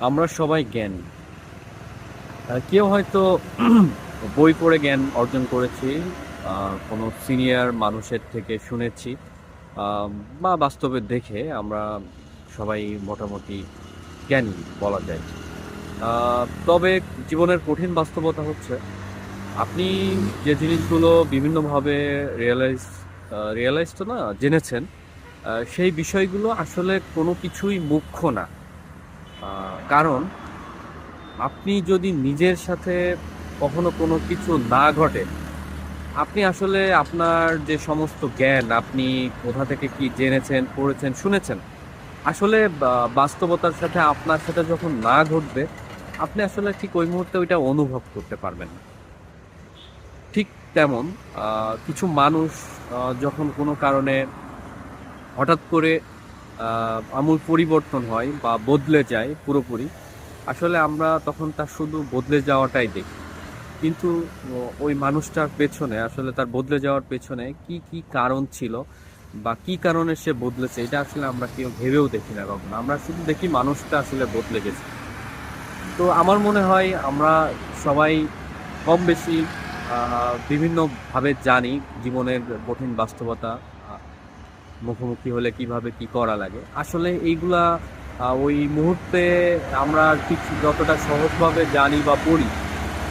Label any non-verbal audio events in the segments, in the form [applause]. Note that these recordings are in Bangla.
আমরা সবাই জ্ঞান। কেউ হয়তো [clears throat] বই পড়ে জ্ঞান অর্জন করেছি কোনো সিনিয়র মানুষের থেকে শুনেছি বা বাস্তবে দেখে আমরা সবাই মোটামুটি জ্ঞানী বলা যায়। তবে জীবনের কঠিন বাস্তবতা হচ্ছে, আপনি যে জিনিসগুলো বিভিন্নভাবে রিয়েলাইজ রিয়েলাইজ তো না, জেনেছেন সেই বিষয়গুলো আসলে কোনো কিছুই মুখ্য না। কারণ আপনি যদি নিজের সাথে কখনো কোনো কিছু না ঘটে, আপনি আসলে আপনার যে সমস্ত জ্ঞান আপনি কোথা থেকে কি জেনেছেন, পড়েছেন, শুনেছেন, আসলে বাস্তবতার সাথে আপনার সাথে যখন না ঘটবে, আপনি আসলে ঠিক ওই মুহূর্তে ওইটা অনুভব করতে পারবেন না। ঠিক তেমন কিছু মানুষ যখন কোনো কারণে হঠাৎ করে আমূল পরিবর্তন হয় বা বদলে যায় পুরোপুরি। আসলে আমরা তখন তার শুধু বদলে যাওয়াটাই দেখি। কিন্তু ওই মানুষটার পেছনে, আসলে তার বদলে যাওয়ার পেছনে কি কি কারণ ছিল বা কি কারণে সে বদলেছে, এটা আসলে আমরা কেউ ভেবেও দেখি না কখনো। আমরা শুধু দেখি মানুষটা আসলে বদলে গেছে। তো আমার মনে হয় আমরা সবাই কম বেশি বিভিন্নভাবে জানি জীবনের কঠিন বাস্তবতা মুখোমুখি হলে কীভাবে কি করা লাগে। আসলে এইগুলা ওই মুহূর্তে আমরা ঠিক যতটা সহজভাবে জানি বা পড়ি,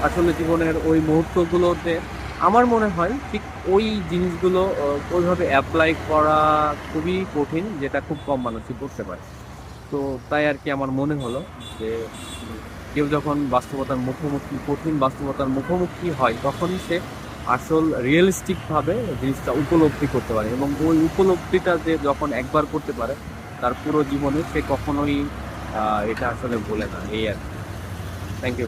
আসলে জীবনের ওই মুহূর্তগুলোতে আমার মনে হয় ঠিক ওই জিনিসগুলো ওইভাবে অ্যাপ্লাই করা খুবই কঠিন, যেটা খুব কম মানুষই করতে পারে। তো তাই আর কি আমার মনে হলো যে, কেউ যখন বাস্তবতার মুখোমুখি, কঠিন বাস্তবতার মুখোমুখি হয় তখনই সে আসল রিয়েলিস্টিক ভাবে জিনিসটা উপলব্ধি করতে পারে এবং ওই উপলব্ধিটা যে যখন একবার করতে পারে, তার পুরো জীবনে সে কখনোই এটা আসলে ভুলে না, এই আর কি। Thank you